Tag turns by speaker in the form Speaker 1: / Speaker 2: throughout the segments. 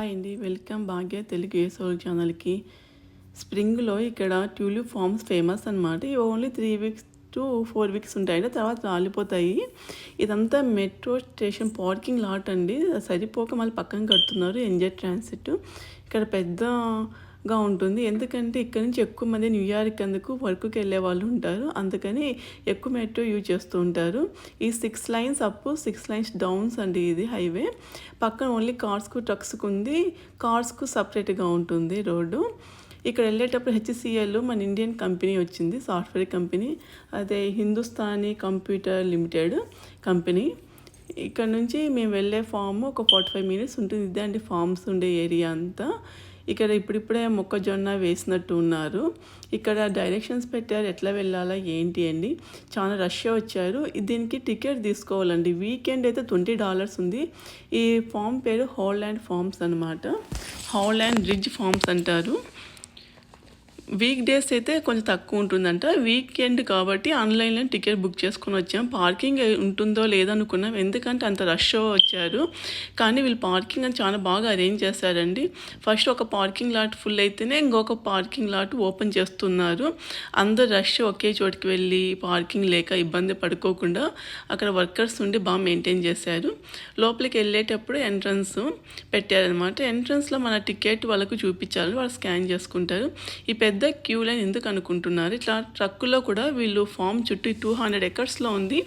Speaker 1: Hi అండి welcome భాగ్య తెలుగు ఏసోల్ ఛానల్కి. స్ప్రింగ్లో ఇక్కడ ట్యూలిప్ ఫార్మ్స్ ఫేమస్ అనమాట ఇవి only three weeks to four weeks ఉంటాయండి తర్వాత రాలిపోతాయి. ఇదంతా మెట్రో స్టేషన్ పార్కింగ్ లాట్ అండి. సరిపోక మళ్ళీ పక్కన కడుతున్నారు. NJ Transit. ఇక్కడ పెద్ద గా ఉంటుంది. ఎందుకంటే ఇక్కడ నుంచి ఎక్కువ మంది న్యూయార్క్ అందుకు వర్క్కి వెళ్ళే వాళ్ళు ఉంటారు. అందుకని ఎక్కువ మెట్రో యూజ్ చేస్తూ ఉంటారు. ఈ six lines up six lines downs అండి ఇది హైవే. పక్కన ఓన్లీ కార్స్కు ట్రక్స్కు ఉంది. కార్స్కు సపరేట్గా ఉంటుంది రోడ్డు. ఇక్కడ వెళ్ళేటప్పుడు హెచ్సిఎల్ మన ఇండియన్ కంపెనీ వచ్చింది సాఫ్ట్వేర్ కంపెనీ. అదే హిందుస్థానీ కంప్యూటర్ లిమిటెడ్ కంపెనీ. ఇక్కడ నుంచి మేము వెళ్ళే ఫామ్ ఒక ఫార్టీ ఫైవ్ మినిట్స్ ఉంటుంది. ఇదే అండి ఫామ్స్ ఉండే ఏరియా అంతా. ఇక్కడ ఇప్పుడిప్పుడే మొక్కజొన్న వేసినట్టు ఉన్నారు. ఇక్కడ డైరెక్షన్స్ పెట్టారు ఎట్లా వెళ్ళాలా ఏంటి అండి? చాలా రష్ వచ్చారు. దీనికి టికెట్ తీసుకోవాలండి. వీకెండ్ అయితే ట్వంటీ డాలర్స్ ఉంది. ఈ ఫామ్ పేరు హాల్యాండ్ ఫార్మ్స్ అనమాట హాల్యాండ్ రిడ్జ్ ఫార్మ్స్ అంటారు. వీక్ డేస్ అయితే కొంచెం తక్కువ ఉంటుందంట. వీకెండ్ కాబట్టి ఆన్లైన్లో టికెట్ బుక్ చేసుకొని వచ్చాం. పార్కింగ్ ఉంటుందో లేదనుకున్నాం. ఎందుకంటే అంత రష్ వచ్చారు. కానీ వీళ్ళు పార్కింగ్ అని చాలా బాగా అరేంజ్ చేశారండి. ఫస్ట్ ఒక పార్కింగ్ లాట్ ఫుల్ అయితేనే ఇంకొక పార్కింగ్ లాట్ ఓపెన్ చేస్తున్నారు. అందరు రష్ ఒకే చోటికి వెళ్ళి పార్కింగ్ లేక ఇబ్బంది పడుకోకుండా అక్కడ వర్కర్స్ ఉండి బాగా మెయింటైన్ చేశారు. లోపలికి వెళ్ళేటప్పుడు ఎంట్రన్స్ పెట్టారనమాట ఎంట్రన్స్లో మన టికెట్ వాళ్ళకు చూపించాలి. వాళ్ళు స్కాన్ చేసుకుంటారు. ఈ పెద్ద పెద్ద క్యూ లైన్ ఎందుకు అనుకుంటున్నారు? ఇట్లా ట్రక్కులో కూడా వీళ్ళు ఫామ్ చుట్టూ టూ హండ్రెడ్ ఎకర్స్లో ఉంది.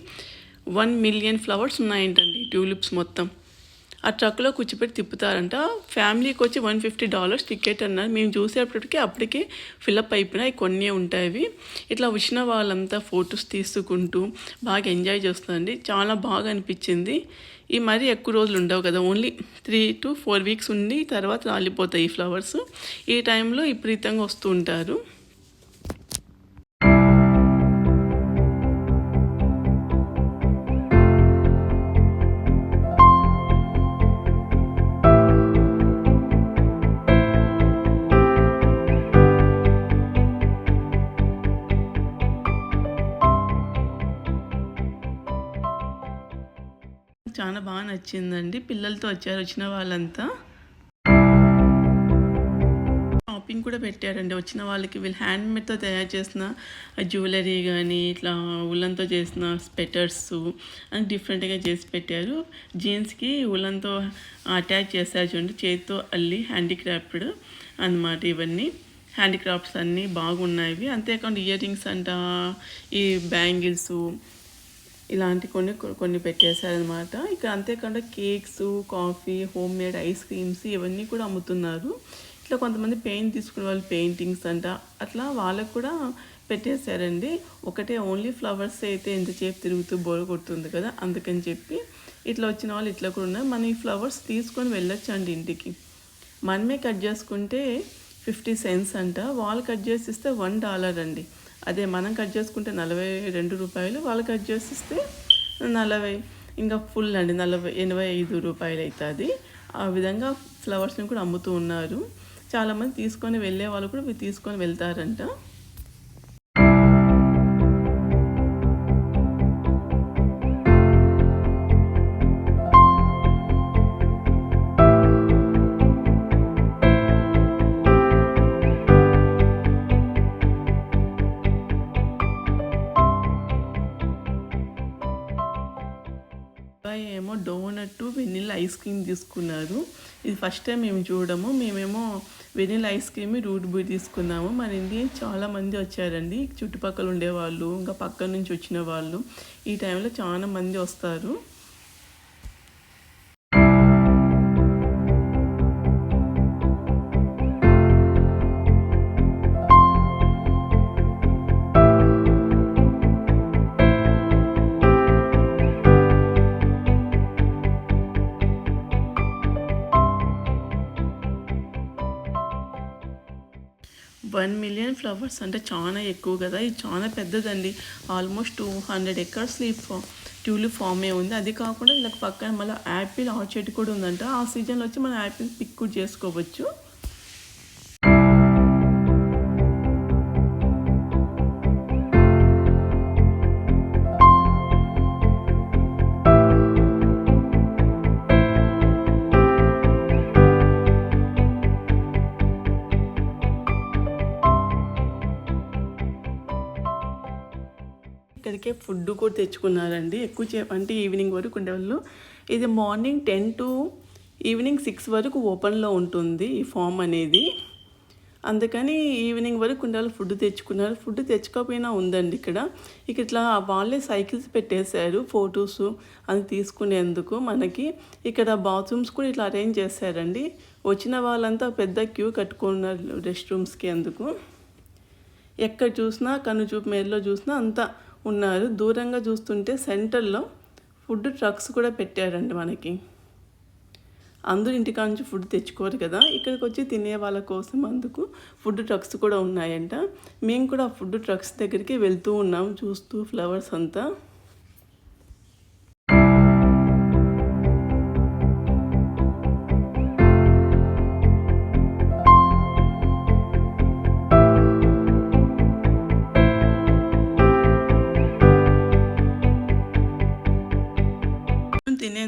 Speaker 1: వన్ మిలియన్ ఫ్లవర్స్ ఉన్నాయంటండి ట్యూలిప్స్ మొత్తం. ఆ ట్రక్లో కూర్చోపెట్టి తిప్పుతారంట. ఫ్యామిలీకి వచ్చి వన్ ఫిఫ్టీ డాలర్స్ టికెట్ అన్నారు. మేము చూసేటప్పటికి అప్పటికే ఫిలప్ అయిపోయినాయి కొన్ని ఉంటాయి ఇట్లా వచ్చిన వాళ్ళంతా ఫొటోస్ తీసుకుంటూ బాగా ఎంజాయ్ చేస్తుందండి. చాలా బాగా అనిపించింది. ఈ మరీ ఎక్కువ రోజులు ఉండవు కదా. Only three to four weeks ఉండి తర్వాత రాలిపోతాయి ఈ ఫ్లవర్స్. ఈ టైంలో విపరీతంగా వస్తూ ఉంటారు. చాలా బాగా నచ్చిందండి. పిల్లలతో వచ్చారు వచ్చిన వాళ్ళంతా. షాపింగ్ కూడా పెట్టారండి. వచ్చిన వాళ్ళకి వీళ్ళు హ్యాండ్మేడ్తో తయారు చేసిన జ్యువెలరీ కానీ ఇట్లా ఉలన్తో చేసిన స్పెటర్స్ అని డిఫరెంట్గా చేసి పెట్టారు. జీన్స్కి ఉలన్తో అటాచ్ చేశారు చూడండి. చేతితో అల్లి హ్యాండిక్రాఫ్ట్ అనమాట ఇవన్నీ. హ్యాండీక్రాఫ్ట్స్ అన్నీ బాగున్నాయి. అంతేకాకుండా ఇయర్ రింగ్స్ అంట ఈ బ్యాంగిల్స్ ఇలాంటి కొన్ని కొన్ని పెట్టేశారనమాట ఇక అంతేకాకుండా cakes coffee homemade ice creams ఇవన్నీ కూడా అమ్ముతున్నారు. ఇట్లా కొంతమంది పెయింట్ తీసుకునే వాళ్ళు పెయింటింగ్స్ అంట అట్లా వాళ్ళకు కూడా పెట్టేశారండి. ఒకటే ఓన్లీ ఫ్లవర్స్ అయితే ఎంతసేపు తిరుగుతూ బోర్ కొడుతుంది కదా అందుకని చెప్పి ఇట్లా వచ్చిన వాళ్ళు ఇట్లా కూడా ఉన్నారు. మనం ఈ ఫ్లవర్స్ తీసుకొని వెళ్ళొచ్చు అండి ఇంటికి. మనమే కట్ చేసుకుంటే ఫిఫ్టీ సెంట్స్ అంట. వాళ్ళు కట్ చేసి ఇస్తే వన్ డాలర్ అండి. అదే మనం కట్ చేసుకుంటే నలభై రెండు రూపాయలు వాళ్ళు కట్ చేసిస్తే నలభై ఇంకా ఫుల్ అండి నలభై ఎనభై ఐదు రూపాయలు అవుతుంది ఆ విధంగా ఫ్లవర్స్ని కూడా అమ్ముతూ ఉన్నారు. చాలామంది తీసుకొని వెళ్ళే వాళ్ళు కూడా తీసుకొని వెళ్తారంట. ఐస్ క్రీమ్ తీసుకున్నారు. ఇది ఫస్ట్ టైం మేము చూడము. మేమేమో vanilla ice cream root beer తీసుకున్నాము. మన ఇండియన్ చాలా మంది వచ్చారండి. చుట్టుపక్కల ఉండేవాళ్ళు ఇంకా పక్క నుంచి వచ్చిన వాళ్ళు. ఈ టైంలో చాలా మంది వస్తారు. వన్ మిలియన్ ఫ్లవర్స్ అంటే చాలా ఎక్కువ కదా. ఇది చాలా పెద్దదండి. ఆల్మోస్ట్ టూ హండ్రెడ్ ఎకర్స్ ఈ ట్యూలిప్ ఫామే ఉంది. అది కాకుండా వీళ్ళకి పక్కన మళ్ళీ యాపిల్ ఆర్చర్డ్ కూడా ఉందంట. ఆ సీజన్లో వచ్చి మనం యాపిల్ పిక్ కూడా చేసుకోవచ్చు. వచ్చేసరికి ఫుడ్ కూడా తెచ్చుకున్నారండి. ఎక్కువ చేప అంటే ఈవినింగ్ వరకు ఉండేవాళ్ళు. ఇది morning ten to evening six వరకు ఓపెన్లో ఉంటుంది ఈ ఫామ్ అనేది. అందుకని ఈవినింగ్ వరకు ఉండాలి ఫుడ్ తెచ్చుకున్నారు. ఫుడ్ తెచ్చుకోకపోయినా ఉందండి ఇక్కడ. ఇక ఇట్లా వాళ్ళే సైకిల్స్ పెట్టేశారు ఫొటోస్ అది తీసుకునేందుకు మనకి. ఇక్కడ బాత్రూమ్స్ కూడా ఇట్లా అరేంజ్ చేశారండి. వచ్చిన వాళ్ళంతా పెద్ద క్యూ కట్టుకున్నారు రెస్ట్ రూమ్స్కి అందుకు. ఎక్కడ చూసినా కన్ను చూపు మేరలో చూసినా అంతా ఉన్నారు. దూరంగా చూస్తుంటే సెంటర్లో ఫుడ్ ట్రక్స్ కూడా పెట్టారండి మనకి. అందరూ ఇంటికా నుంచి ఫుడ్ తెచ్చుకోరు కదా. ఇక్కడికి వచ్చి తినే వాళ్ళ కోసం అందుకు ఫుడ్ ట్రక్స్ కూడా ఉన్నాయంట. మేము కూడా ఫుడ్ ట్రక్స్ దగ్గరికి వెళ్తూ ఉన్నాం చూస్తూ ఫ్లవర్స్ అంతా.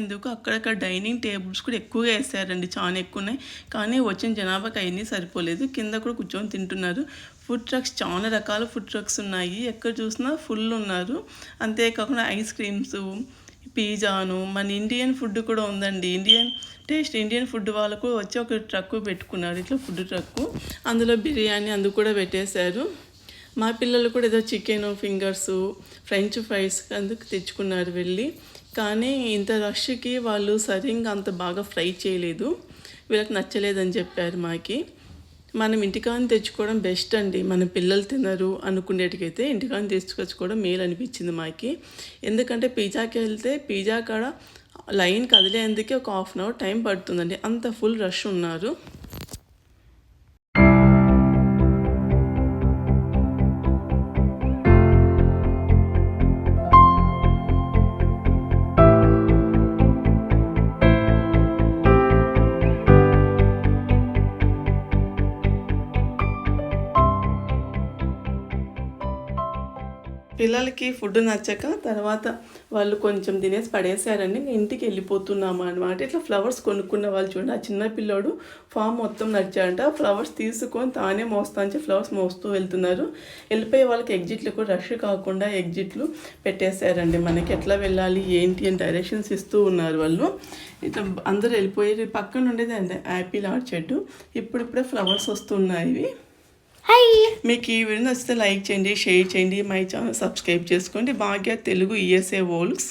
Speaker 1: తినేందుకు అక్కడక్కడ డైనింగ్ టేబుల్స్ కూడా ఎక్కువగా వేసారండి. చాలా ఎక్కువ ఉన్నాయి కానీ వచ్చిన జనాభాకి అవన్నీ సరిపోలేదు. కింద కూడా కూర్చొని తింటున్నారు. ఫుడ్ ట్రక్స్ చాలా రకాల ఫుడ్ ట్రక్స్ ఉన్నాయి. ఎక్కడ చూసినా ఫుల్ ఉన్నారు. అంతేకాకుండా ఐస్ క్రీమ్స్ పిజ్జాను మన ఇండియన్ ఫుడ్ కూడా ఉందండి. ఇండియన్ టేస్ట్ ఇండియన్ ఫుడ్ వాళ్ళకు వచ్చి ఒక ట్రక్ పెట్టుకున్నారు. ఇట్లా ఫుడ్ ట్రక్. అందులో బిర్యానీ అందుకు కూడా పెట్టేశారు. మా పిల్లలు కూడా ఏదో చికెన్ ఫింగర్స్ ఫ్రెంచ్ ఫ్రైస్ అందుకు తెచ్చుకున్నారు వెళ్ళి. కానీ ఇంత రష్కి వాళ్ళు సరిగ్గా అంత బాగా ఫ్రై చేయలేదు. వీళ్ళకి నచ్చలేదని చెప్పారు మాకి. మనం ఇంటికాని తెచ్చుకోవడం బెస్ట్ అండి. మన పిల్లలు తినరు అనుకునేటికైతే ఇంటికాని తెచ్చుకొచ్చుకోవడం మేలు అనిపించింది మాకి. ఎందుకంటే పిజ్జాకి వెళ్తే పిజ్జా కాడ లైన్ కదిలేందుకే ఒక హాఫ్ అన్ అవర్ టైం పడుతుందండి. అంత ఫుల్ రష్ ఉన్నారు. పిల్లలకి ఫుడ్ నచ్చక తర్వాత వాళ్ళు కొంచెం తినేసి పడేశారని ఇంటికి వెళ్ళిపోతున్నాము అనమాట ఇట్లా ఫ్లవర్స్ కొనుక్కున్న వాళ్ళు చూడండి ఆ చిన్న పిల్లోడు ఫామ్ మొత్తం నడిచాడంట. ఫ్లవర్స్ తీసుకొని తానే మోస్తా అని ఫ్లవర్స్ మోస్తూ వెళ్తున్నారు. వెళ్ళిపోయే వాళ్ళకి ఎగ్జిట్లు కూడా రష్ కాకుండా ఎగ్జిట్లు పెట్టేశారండి మనకి. ఎట్లా వెళ్ళాలి ఏంటి అని డైరెక్షన్స్ ఇస్తూ ఉన్నారు వాళ్ళు. ఇట్లా అందరూ వెళ్ళిపోయి పక్కన ఉండేది అండి యాపిల్ చెట్టు ఇప్పుడిప్పుడే ఫ్లవర్స్ వస్తున్నాయి. ఇవి మీకు ఈ వీడియో నచ్చితే లైక్ చేయండి షేర్ చేయండి మై ఛానల్ సబ్స్క్రైబ్ చేసుకోండి. Bhagya Telugu ESA volts